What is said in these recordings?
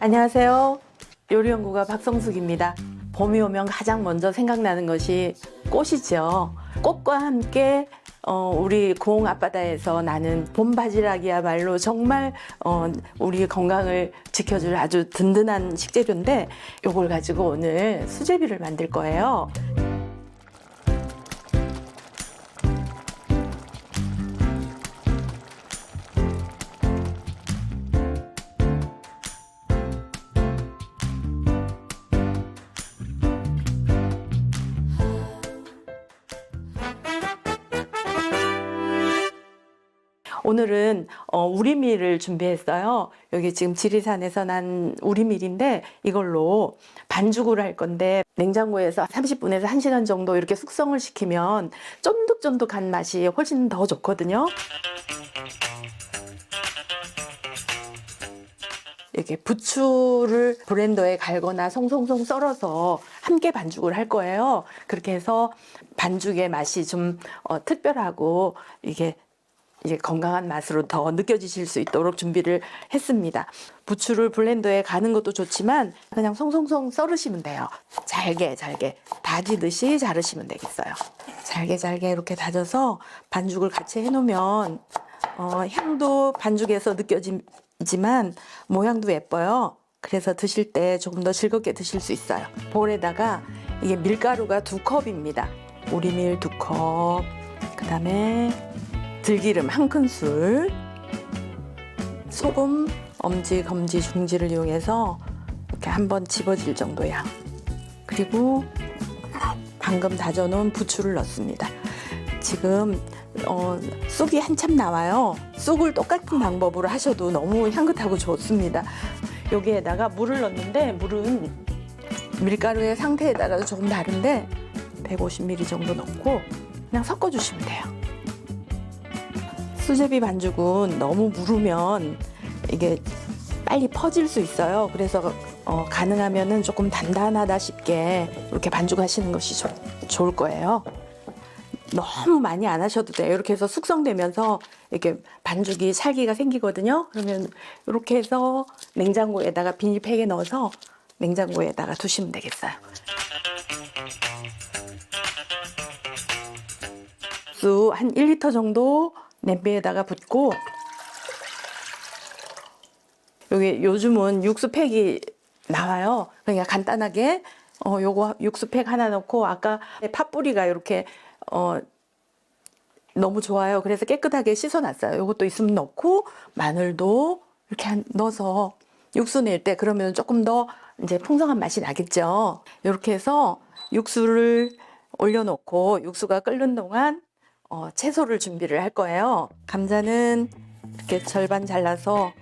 안녕하세요. 요리연구가 박성숙입니다. 봄이 오면 가장 먼저 생각나는 것이 꽃이죠. 꽃과 함께 어, 우리 고흥 앞바다에서 나는 봄 바지락이야말로 정말 어, 우리 건강을 지켜줄 아주 든든한 식재료인데 이걸 가지고 오늘 수제비를 만들 거예요. 오늘은 어, 우리밀을 준비했어요. 여기 지금 지리산에서 난 우리밀인데 이걸로 반죽을 할 건데 냉장고에서 30분에서 1시간 정도 이렇게 숙성을 시키면 쫀득쫀득한 맛이 훨씬 더 좋거든요. 이렇게 부추를 브랜더에 갈거나 송송송 썰어서 함께 반죽을 할 거예요. 그렇게 해서 반죽의 맛이 좀 어, 특별하고 이게 이제 건강한 맛으로 더 느껴지실 수 있도록 준비를 했습니다. 부추를 블렌더에 가는 것도 좋지만 그냥 송송송 썰으시면 돼요. 잘게 잘게 다지듯이 자르시면 되겠어요. 잘게 잘게 이렇게 다져서 반죽을 같이 해놓으면 어, 향도 반죽에서 느껴지지만 모양도 예뻐요. 그래서 드실 때 조금 더 즐겁게 드실 수 있어요. 볼에다가 이게 밀가루가 두 컵입니다. 우리밀 두 컵, 그 다음에 들기름 한 큰술, 소금, 엄지, 검지, 중지를 이용해서 이렇게 한번 집어질 정도야. 그리고 방금 다져놓은 부추를 넣습니다. 지금 어, 쑥이 한참 나와요. 쑥을 똑같은 방법으로 하셔도 너무 향긋하고 좋습니다. 여기에다가 물을 넣는데 물은 밀가루의 상태에 따라서 조금 다른데 150ml 정도 넣고 그냥 섞어주시면 돼요. 수제비 반죽은 너무 무르면 이게 빨리 퍼질 수 있어요. 그래서 어, 가능하면은 조금 단단하다 싶게 이렇게 반죽하시는 것이 좋, 좋을 거예요. 너무 많이 안 하셔도 돼요. 이렇게 해서 숙성되면서 이렇게 반죽이 살기가 생기거든요. 그러면 이렇게 해서 냉장고에다가 비닐팩에 넣어서 냉장고에다가 두시면 되겠어요. 수한 1리터 정도 냄비에다가 붓고 여기 요즘은 육수팩이 나와요. 그러니까 간단하게 어 요거 육수팩 하나 넣고 아까 팥뿌리가 이렇게 어 너무 좋아요. 그래서 깨끗하게 씻어놨어요. 요것도 있으면 넣고 마늘도 이렇게 한- 넣어서 육수 낼 때 그러면 조금 더 이제 풍성한 맛이 나겠죠. 이렇게 해서 육수를 올려놓고 육수가 끓는 동안 어, 채소를 준비를 할 거예요. 감자는 이렇게 절반 잘라서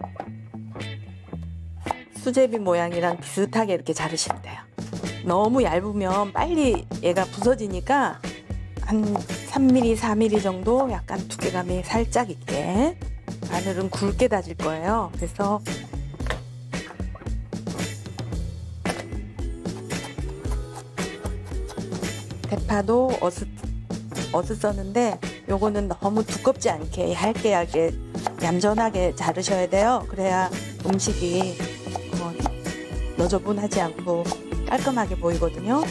수제비 모양이랑 비슷하게 이렇게 자르시면 돼요. 너무 얇으면 빨리 얘가 부서지니까 한 3mm, 4mm 정도 약간 두께감이 살짝 있게 마늘은 굵게 다질 거예요. 그래서 대파도 어슷 어슷 써는데 요거는 너무 두껍지 않게 얇게 얇게 얌전하게 자르셔야 돼요. 그래야 음식이 어, 너저분하지 않고 깔끔하게 보이거든요.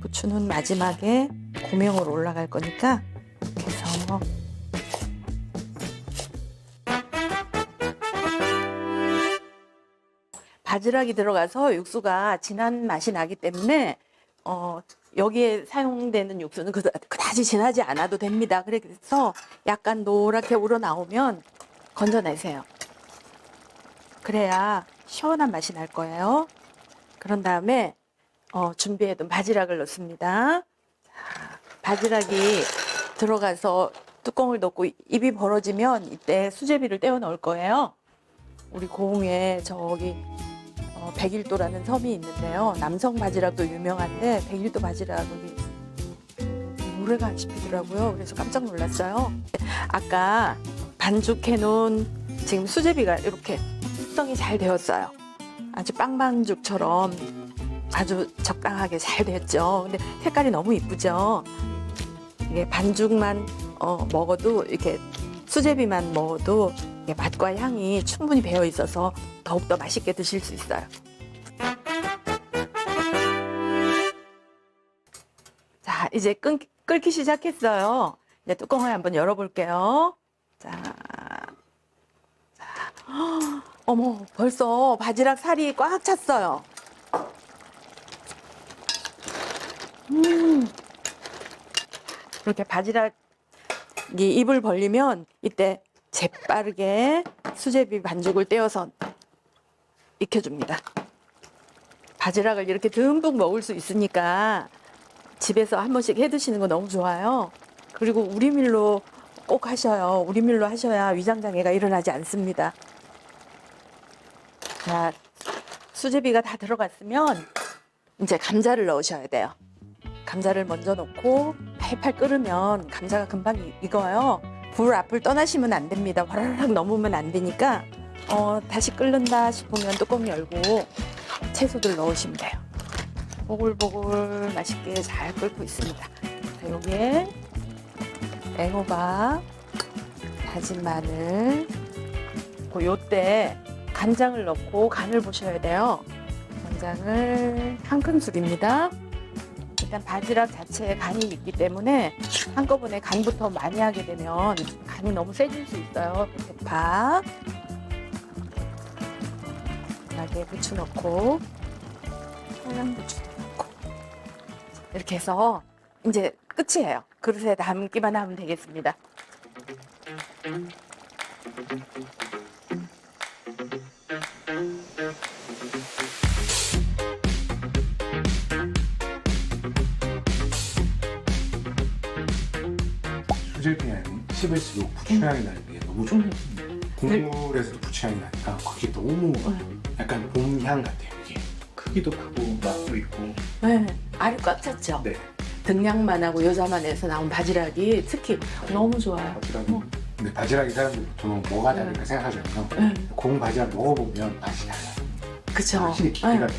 부추는 마지막에 고명으로 올라갈 거니까 이렇게 해서 바지락이 들어가서 육수가 진한 맛이 나기 때문에 어, 여기에 사용되는 육수는 그다- 그다지 진하지 않아도 됩니다. 그래서 약간 노랗게 우러나오면 건져내세요. 그래야 시원한 맛이 날 거예요. 그런 다음에 어, 준비해둔 바지락을 넣습니다. 자, 바지락이 들어가서 뚜껑을 덮고 입이 벌어지면 이때 수제비를 떼어 넣을 거예요. 우리 고흥에 저기 어, 백일도라는 섬이 있는데요. 남성 바지락도 유명한데 백일도 바지락이 물에가 안 씹히더라고요. 그래서 깜짝 놀랐어요. 아까 반죽해 놓은 지금 수제비가 이렇게 숙성이 잘 되었어요. 아주 빵반죽처럼 아주 적당하게 잘 됐죠. 근데 색깔이 너무 이쁘죠. 이게 반죽만 어, 먹어도 이렇게 수제비만 먹어도 맛과 향이 충분히 배어 있어서 더욱더 맛있게 드실 수 있어요. 자, 이제 끓, 끓기 시작했어요. 이제 뚜껑을 한번 열어볼게요. 자, 자, 헉, 어머, 벌써 바지락 살이 꽉 찼어요. 음, 이렇게 바지락이 입을 벌리면 이때 재빠르게 수제비 반죽을 떼어서 익혀줍니다. 바지락을 이렇게 듬뿍 먹을 수 있으니까 집에서 한 번씩 해 드시는 거 너무 좋아요. 그리고 우리밀로 꼭 하셔요. 우리밀로 하셔야 위장장애가 일어나지 않습니다. 자, 수제비가 다 들어갔으면 이제 감자를 넣으셔야 돼요. 감자를 먼저 넣고 팔팔 끓으면 감자가 금방 이- 익어요. 불 앞을 떠나시면 안 됩니다. 와라락 넘으면 안 되니까 어, 다시 끓는다 싶으면 뚜껑 열고 채소들 넣으시면 돼요. 보글보글 맛있게 잘 끓고 있습니다. 자, 여기에 앵호박, 다진 마늘, 그 요때 간장을 넣고 간을 보셔야 돼요. 간장을 한 큰술입니다. 일단 바지락 자체에 간이 있기 때문에 한꺼번에 간부터 많이 하게 되면 간이 너무 세질 수 있어요. 대파, 나게 부추 넣고 청양 부추 넣고 이렇게 해서 이제 끝이에요. 그릇에 담기만 하면 되겠습니다. 수제비향이 씹을수록 부추향이 나는 게 너무 좋아요. 국물에서 부추향이 나니까 그게 너무 약간 봄향 같아요. 이게 크기도 크고 맛도 있고. 네, 알이 꽉 찼죠. 네. 등량만 하고 여자만에서 나온 바지락이 특히 너무 좋아요. 바지락. 어. 근데 바지락이 사람들이 보통 뭐가 다를까 생각하잖아요. 네. 공 바지락 먹어보면 맛이 달라요. 그쵸? 확실히 네. 깊이가 달라요.